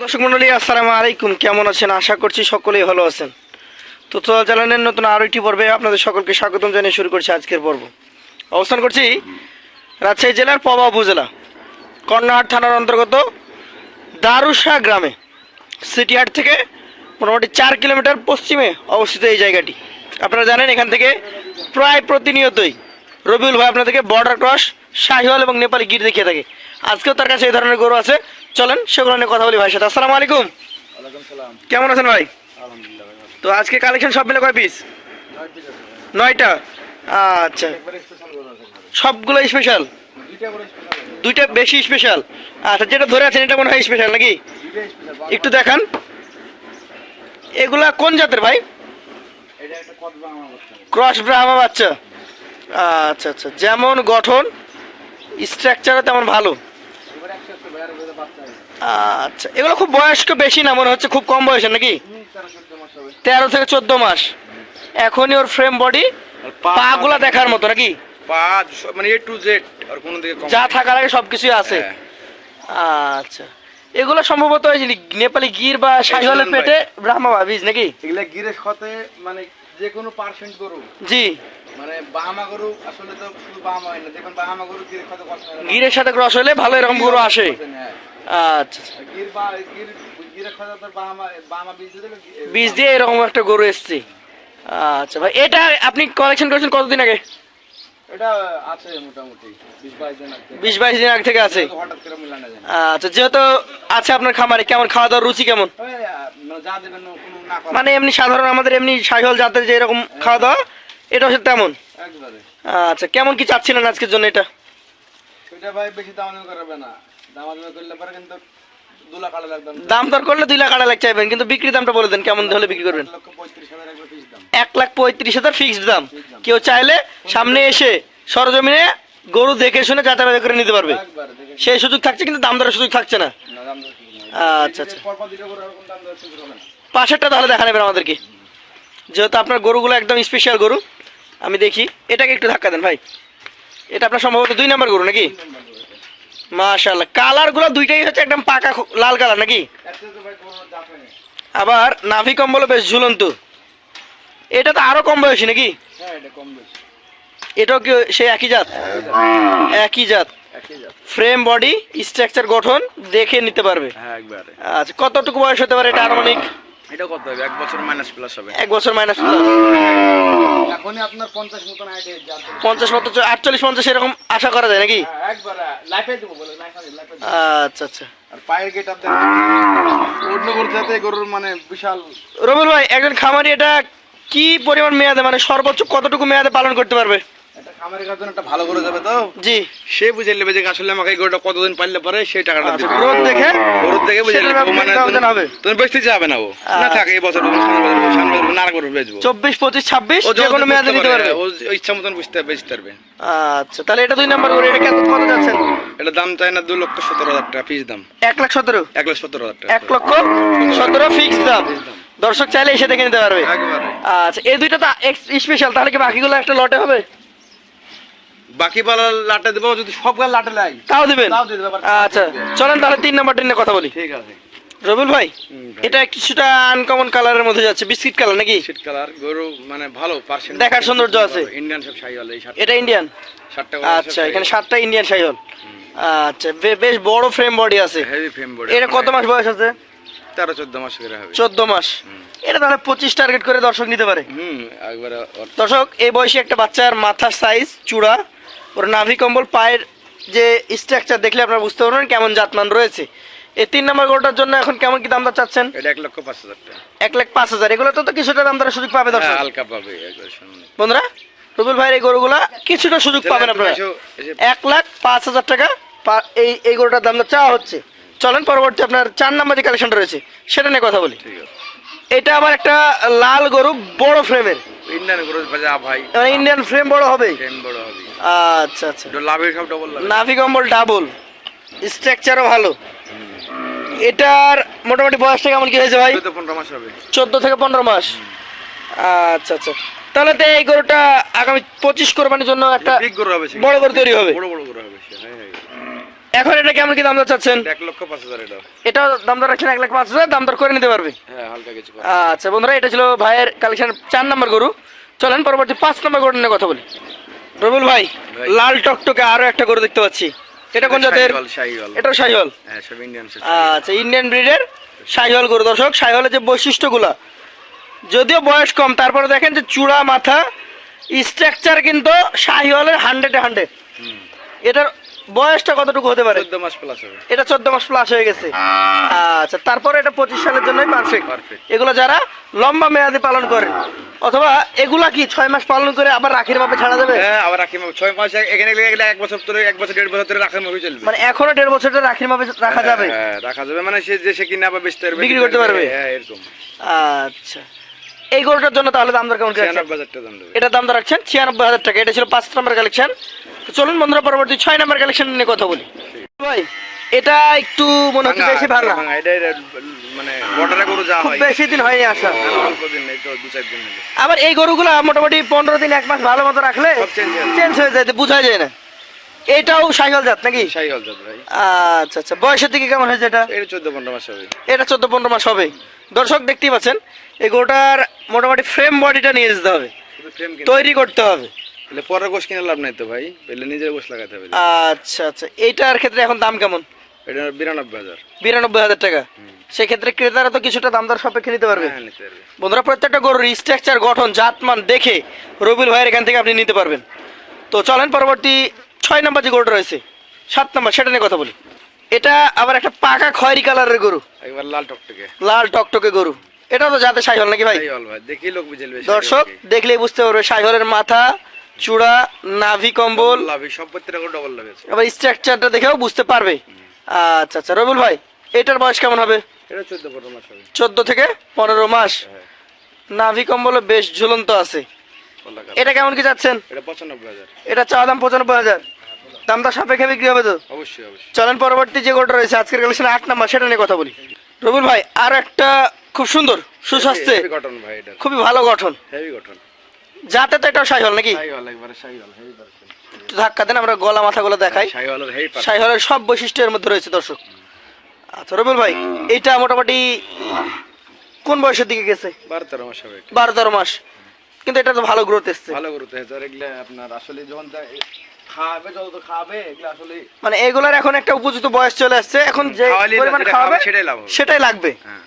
দর্শক মন্ডলী, আসসালামু আলাইকুম। কেমন আছেন? আশা করছি সকলেই ভালো আছেন। তো চল চ্যানেলের নতুন আরও একটি পর্বে আপনাদের সকলকে স্বাগতম জানিয়ে শুরু করছি আজকের পর্ব। অবস্থান করছি রাজশাহী জেলার পবা উপজেলা কর্ণাহাট থানার অন্তর্গত দারুসা গ্রামে। সিটিহাট থেকে মোটামুটি চার কিলোমিটার পশ্চিমে অবস্থিত এই জায়গাটি। আপনারা জানেন, এখান থেকে প্রায় প্রতিনিয়তই রবিউল ভাই আপনাদেরকে বর্ডার ক্রস শাহিওয়াল এবং নেপালি গির দেখিয়ে থাকে। আজকেও তার কাছে এই ধরনের গরু আছে। চলেন সেগুলো নিয়ে কথা বলি ভাই সাথে। আসসালামু আলাইকুম। কেমন আছেন ভাই। তো আজকে কালেকশন সব মিলে কয় পিস। নয়টা? আচ্ছা। সবগুলো স্পেশাল দুইটা বেশি স্পেশাল আচ্ছা যেটা ধরে আছেন এটা মনে হয় স্পেশাল নাকি? একটু দেখান। এগুলা কোন জাতের ভাই? ক্রস ব্রাহ্মা বাচ্চা। আচ্ছা আচ্ছা। যেমন গঠন স্ট্রাকচারও তেমন ভালো। আচ্ছা এগুলো খুব বয়স্ক বেশি না মনে হচ্ছে খুব কম বয়সের নাকি? তেরো থেকে চোদ্দ মাস। এখনই ওর ফ্রেম বডি পা গুলা দেখার মতো নাকি? পা মানে এ টু জেড আর কোনো দিকে যা থাকার আগে সবকিছুই আছে। হ্যাঁ। আচ্ছা এগুলো সম্ভবত ওই নেপালি গির বা শাহিওয়ালের পেটে ব্রাহ্মা বীজ নাকি? এগুলা গিরের সাথে মানে যে কোনো পার্সেন্ট গরু। জি। মানে বাহামা গরু আসলে তো শুধু বাহামা হয় না দেখুন বাহামা গরু গিরের সাথে কষ্ট গিরের সাথে ক্রস হলে ভালো এরকম গরু আসে। আচ্ছা। গির বা গির গিরের সাথে তোর বাহামা বাহামা বীজ দিয়ে দিলে বীজ দিয়ে এরকম একটা গরু এসছে। আচ্ছা ভাই এটা আপনি কালেকশন করেছেন কতদিন আগে? এটা আছে মোটামুটি বিশ বাইশ দিন আগে থেকে। আছে। হঠাৎ করে মিলা যায় আচ্ছা যেহেতু আছে আপনার খামারে কেমন খাওয়া দাওয়ার রুচি কেমন? মানে। মানে এমনি সাধারণ আমাদের এমনি শাহিওয়াল জাতের যে এরকম খাওয়া দাওয়া এটা হচ্ছে তেমন? আচ্ছা কেমন কি চাচ্ছিলেন আজকের জন্য এটা? ভাই বেশি করাবে না। করলে পরে কিন্তু দাম দর করলে দুই লাখ আড়াই লাখ চাইবেন কিন্তু বিক্রি দামটা বলে দেন কেমন হলে বিক্রি করবেন? এক লাখ পঁয়ত্রিশ হাজার ফিক্সড দাম। কেউ চাইলে সামনে এসে সরজমিনে গরু দেখে শুনে যাতায়াত করে নিতে পারবে। সেই সুযোগ থাকছে কিন্তু দাম দরের সুযোগ থাকছে না। আচ্ছা আচ্ছা। পাশেরটা তাহলে দেখা নেবেন আমাদেরকে। যেহেতু আপনার গরুগুলো একদম স্পেশাল গরু। আমি দেখি। এটাকে একটু ধাক্কা দেন ভাই। এটা আপনার সম্ভবত দুই নাম্বার গরু নাকি? মাশাল্লাহ কালারগুলো দুইটাই হচ্ছে একদম পাকা লাল কালার নাকি? আবার নাভি কম্বলও বেশ ঝুলন্ত। এটা তো আরও কম বয়সী নাকি? এটাও কি সেই একই জাত? একই জাত। ফ্রেম বডি স্ট্রাকচার গঠন দেখে নিতে পারবে। হ্যাঁ আচ্ছা কতটুকু বয়স হতে পারে এটা আনুমানিক? এটা কত হবে? এক বছর মাইনাস প্লাস হবে। এক বছর মাইনাস এখনই আপনার পঞ্চাশ মতন পঞ্চাশ মতো আটচল্লিশ পঞ্চাশ এরকম আশা করা যায় নাকি? হ্যাঁ, একবার লাইফে দেবো বলে লাইফে লাইফে আচ্ছা আচ্ছা। আর পায়ের গেট আপ অন্য গরুর সাথে গরুর মানে বিশাল রবিউল ভাই একজন খামারি এটা কি পরিমাণ মেয়াদে মানে সর্বোচ্চ কতটুকু মেয়াদে পালন করতে পারবে? খামারের কাছে একটা ভালো গরু যাবে তো? জি। সে বুঝে নেবে যে আসলে আমাকে এই গরুটা কতদিন পারলে পরে সেই টাকাটা আচ্ছা দিবে। গ্রোথ দেখে? গরুর থেকে বুঝে নেবে। মানে তুমি বেচতে যাবে না ও না থাকে এই বছর সামনে সামনে বছর নানা গরু বেচবো। চব্বিশ পঁচিশ ছাব্বিশ ও যে কোনো মেয়াদে নিতে পারবে ও ও ইচ্ছা মতন বুঝতে বেচতে পারবে। আচ্ছা তাহলে এটা দুই নাম্বার করে এটা কত কত যাচ্ছেন? এটা দাম চাই না দু লক্ষ হাজার টাকা দাম। এক লাখ সতেরো? এক লাখ হাজার টাকা। লক্ষ ফিক্স দাম। দর্শক চাইলে এসে দেখে নিতে পারবে। আচ্ছা এই দুইটা তো স্পেশাল তাহলে কি বাকিগুলো একটা লটে হবে? বাকি পালা লাটে দেবো যদি সব গাল লাটে লাই। তাও দিবেন? তাও দিয়ে দেবো, আচ্ছা চলেন তাহলে তিন নাম্বারটা নিয়ে কথা বলি। ঠিক আছে। রবিউল ভাই এটা কিছুটা আনকমন কালারের মধ্যে যাচ্ছে বিস্কিট কালার নাকি? শীত কালার গরু মানে ভালো পার্সেন্ট দেখার সৌন্দর্য আছে। ইন্ডিয়ান সব হলে এই এটা ইন্ডিয়ান শার্টটা আচ্ছা এখানে সাতটা ইন্ডিয়ান সাইহল আচ্ছা বেশ বড় ফ্রেম বডি আছে। হেভি ফ্রেম বডি এটা কত মাস বয়স আছে? তেরো চোদ্দ মাস করে হবে। চোদ্দ মাস। এটা তাহলে পঁচিশ টার্গেট করে দর্শক নিতে পারে। হুম একবারে দর্শক এই বয়সে একটা বাচ্চার মাথার সাইজ চূড়া ওর নাভি কম্বল পায়ের যে স্ট্রাকচার দেখলে আপনারা বুঝতে পারবেন কেমন জাতমান রয়েছে। এই তিন নম্বর গরুটার জন্য এখন কেমন কি দাম দর চাচ্ছেন? এটা এক লক্ষ পাঁচ হাজার টাকা। এক লাখ পাঁচ হাজার। এগুলো তো তো কিছুটা দাম দরের সুযোগ পাবে হ্যাঁ দর্শক হালকা পাবে বন্ধুরা রুবুল ভাইয়ের এই গরুগুলা কিছুটা সুযোগ পাবেন আপনারা। এক লাখ পাঁচ হাজার টাকা এই এই গরুটার দাম দর চাওয়া হচ্ছে। চলেন পরবর্তী আপনার চার নাম্বার যে কালেকশনটা রয়েছে সেটা নিয়ে কথা বলি। এটা আবার একটা লাল গরু বড় ফ্রেমের ইন্ডিয়ান গরু ভাই। মানে ইন্ডিয়ান ফ্রেম বড় হবে ফ্রেম বড় হবে আচ্ছা আচ্ছা। লাভের সব ডবল নাভি কম্বল ডাবল স্ট্রাকচারও ভালো। এটার মোটামুটি বয়সটা কেমন কি হয়েছে ভাই? চোদ্দ মাস হবে। চোদ্দ থেকে পনেরো মাস। আচ্ছা আচ্ছা। তাহলে তো এই গরুটা আগামী পঁচিশ কোরবানির জন্য একটা। বড় গরু তৈরি হবে। বড় বড় গরু হবে সে। হ্যাঁ হ্যাঁ এখন এটা কেমন কি দাম দর চাচ্ছেন? এক লক্ষ পাঁচ হাজার এটা এটা দাম দর রাখছেন এক লাখ পাঁচ হাজার দাম দর করে নিতে পারবে। হ্যাঁ হালকা কিছু আচ্ছা বন্ধুরা এটা ছিল ভাইয়ের কালেকশন চার নম্বর গরু। চলেন পরবর্তী পাঁচ নম্বর গরু নিয়ে কথা বলি। রবিউল ভাই। লাল টকটকে আরও একটা গরু দেখতে পাচ্ছি এটা কোন জাতের এটা শাহিওয়াল। হ্যাঁ। আচ্ছা ইন্ডিয়ান ব্রিডের শাহিওয়াল গরু দর্শক শাহিওয়ালের যে বৈশিষ্ট্যগুলো যদিও বয়স কম তারপরে দেখেন যে চূড়া মাথা স্ট্রাকচার কিন্তু শাহিওয়ালের হান্ড্রেডে হান্ড্রেড। এটার বয়সটা কতটুকু হতে পারে? চোদ্দ মাস প্লাস হবে। এটা চোদ্দ মাস প্লাস হয়ে গেছে। আচ্ছা তারপরে এটা পঁচিশ সালের জন্যই পারফেক্ট এগুলো যারা লম্বা মেয়াদি পালন করে অথবা এগুলা কি ছয় মাস পালন করে আবার রাখির ভাবে ছাড়া যাবে হ্যাঁ আবার রাখি মাপ- ছয় মাস এখানে গেলে এক বছর ধরে এক বছর দেড় বছর ধরে রাখার চলবে। মানে এখনও দেড় বছরটা রাখির ভাবে রাখা যাবে? হ্যাঁ, রাখা যাবে। মানে সে যে সে কিনে আবার বেচতে পারবে বিক্রি করতে পারবে? হ্যাঁ এরকম। আচ্ছা। এই গরুটার জন্য তাহলে দাম দর কেমন এটা দাম দর রাখছেন? ছিয়ানব্বই হাজার টাকা। এটা ছিল পাঁচ নম্বর কালেকশন চলুন বন্ধুরা পরবর্তী ছয় নম্বর কালেকশন নিয়ে কথা বলি। ভাই এটা একটু মনে হচ্ছে বেশি এটা মানে বর্ডারে গরু যা হয়। বেশি দিন হয়নি আসা। অল্প দিন এই তো দু চার দিন আবার এই গরুগুলো মোটামুটি পনেরো দিন এক মাস ভালো মতো রাখলে হয়ে। চেঞ্জ হয়ে যায় বোঝা যায় না। এটাও সাইকেল জাত নাকি? শাহিওয়াল জাত ভাই। আচ্ছা আচ্ছা বয়সের দিকে কেমন হয়েছে এটা? এটা চোদ্দ পনেরো মাস হবে। এটা চোদ্দ পনেরো মাস হবে। দর্শক দেখতেই পাচ্ছেন এই গরুটার মোটামুটি ফ্রেম বডিটা নিয়ে যেতে হবে। তৈরি করতে হবে। তাহলে পরের গোশ কিনে লাভ নাই তো ভাই? পেলে নিজের গোশ লাগাতে হবে। আচ্ছা আচ্ছা। এইটার ক্ষেত্রে এখন দাম কেমন? এটা বিরানব্বই হাজার। বিরানব্বই হাজার টাকা। সেক্ষেত্রে ক্রেতারা তো কিছুটা দাম দর সাপেক্ষে নিতে পারবে। হ্যাঁ নিতে পারবে। বন্ধুরা প্রত্যেকটা গরুর স্ট্রাকচার গঠন জাতমান দেখে রবিউল ভাইয়ের এখান থেকে আপনি নিতে পারবেন। তো চলেন পরবর্তী ছয় নম্বর যে গরুটা রয়েছে সাত নম্বর সেটা নিয়ে কথা বলি। এটা আবার একটা পাকা খয়েরি কালারের গরু। একবার লাল টকটকে। লাল টকটকে গরু। এটা তো যাতে সাইহল নাকি ভাই? দেখি লোক দর্শক দেখলেই বুঝতে পারবে সাইহলের মাথা চূড়া নাভি কম্বল। লাভ সব প্রত্যেকটা ডবল লাভ আছে। আবার স্ট্রাকচারটা দেখেও বুঝতে পারবে। আচ্ছা আচ্ছা রবিউল ভাই এটার বয়স কেমন হবে? এটা চোদ্দ মাস হবে। থেকে পনেরো মাস। হ্যাঁ। নাভি কম্বলে বেশ ঝুলন্ত আছে। এটা কেমন কি চাচ্ছেন এটা চাওয়া দাম পঁচানব্বই হাজার। দামটা সাপেক্ষে বিক্রি হবে তো? অবশ্যই অবশ্যই। চলেন পরবর্তী যে গোটা রয়েছে আজকের কালেকশন আট নাম্বার সেটা নিয়ে কথা বলি। রবুল ভাই আর একটা খুব সুন্দর সুস্বাস্থ্যে গঠন ভাই এটা। খুবই ভালো গঠন। হেভি গঠন যাতে তো এটাও নাকি? ধাক্কা দেন আমরা গলা মাথাগুলো দেখাই। শাহিওয়ালের সব মধ্যে রয়েছে দর্শক। আচ্ছা রবিউল ভাই এইটা মোটামুটি কোন বয়সের দিকে গেছে? বারো তেরো মাস হবে বারো তেরো মাস। কিন্তু এটা তো ভালো গ্রোথ এসছে। ভালো গরু তো হেজার এগুলা আপনার আসলে যখন খাবে যত তো খাবে এগুলা আসলে মানে এগুলার এখন একটা উপযুক্ত বয়স চলে আসছে। এখন যে পরিমাণ খাওয়াবে সেটাই লাভ হবে। সেটাই লাগবে। হ্যাঁ।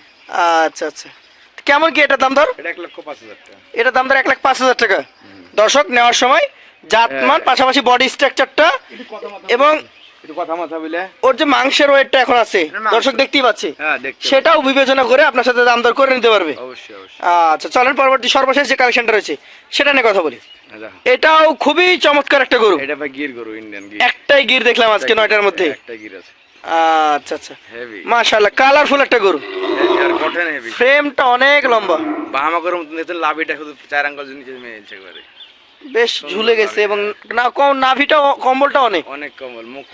আচ্ছা আচ্ছা। কেমন কি এটা দাম দর? এটা এক লক্ষ পাঁচ হাজার টাকা। এটা দাম দর এক লাখ পাঁচ হাজার টাকা। দর্শক নেওয়ার সময় জাতমান হ্যাঁ। পাশাপাশি বডি স্ট্রাকচারটা এবং ওর যে মাংসের ওয়েটটা এখন আছে দর্শক দেখতেই পাচ্ছি। হ্যাঁ সেটাও বিবেচনা করে আপনার সাথে দাম দর করে নিতে পারবে। আচ্ছা চলেন পরবর্তী সর্বশেষ যে কালেকশনটা রয়েছে সেটা নিয়ে কথা বলি। হ্যাঁ, এটাও খুবই চমৎকার একটা গরু। এটা গির গরু ইন্ডিয়ান একটাই গির দেখলাম আজকে নয়টার মধ্যে। একটা গির আছে। আচ্ছা আচ্ছা। মাশাআল্লাহ কালারফুল একটা গরু। আর গঠন হেভি ফ্রেমটা অনেক লম্বা। বাহামা দেখতে লাভিটা শুধু চার আঙ্গুল নিচে মেয়েছে একবারে বেশ ঝুলে গেছে এবং না কম নাভিটা কম্বলটা অনেক। অনেক কমল মুখ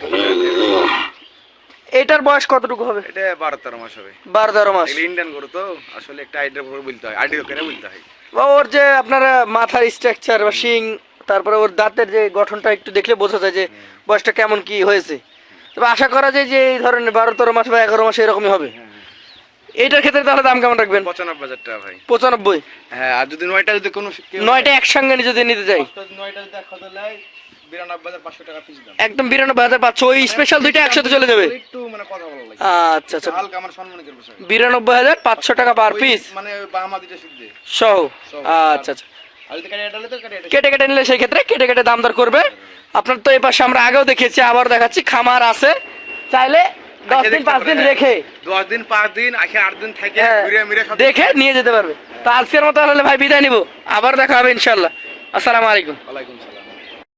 এটার বয়স কতটুকু হবে? এটা বারো তেরো মাস হবে। বারো তেরো মাস ইন্ডিয়ান গরু তো আসলে একটা আইডিয়া করে বলতে হয়। আইডিয়া করে বলতে হয়? বা ওর যে আপনার মাথার স্ট্রাকচার বা শিং তারপরে ওর দাঁতের যে গঠনটা একটু দেখলে বোঝা যায় যে বয়সটা কেমন কি হয়েছে। তবে আশা করা যায় যে এই ধরনের বারো তেরো মাস বা এগারো মাস এরকমই হবে। এইটার ক্ষেত্রে তাহলে দাম কেমন রাখবেন? পঁচানব্বই হাজার টাকা ভাই। পঁচানব্বই? হ্যাঁ আর যদি নয়টা যদি কোনো কেউ নয়টা একসঙ্গে যদি নিতে চাই। নয়টা যদি এক পাঁচশো টাকা পিস দাম। একদম বিরানব্বই হাজার পাঁচশো ওই স্পেশাল দুইটা একসাথে চলে যাবে। একটু মানে কথা ভালো লাগে। আচ্ছা আচ্ছা। বিরানব্বই হাজার পাঁচশো টাকা পার পিস মানে সহ। সহ। আচ্ছা আচ্ছা। আর যদি কাটে এটা তো কেটে কেটে। নিলে সেই ক্ষেত্রে কেটে কেটে দাম দর করবে। আপনার তো এই পাশে আমরা আগেও দেখেছি আবার দেখাচ্ছি খামার আছে। চাইলে দশ দিন পাঁচ দিন রেখে। দশ দিন পাঁচ দিন আখে আট দিন থেকে হ্যাঁ, ঘুরে মিরে দেখে নিয়ে যেতে পারবে। তো আজকের মতো হলে ভাই বিদায় নিব। আবার দেখা হবে ইনশাল্লাহ। আসসালামু আলাইকুম। ওয়ালাইকুম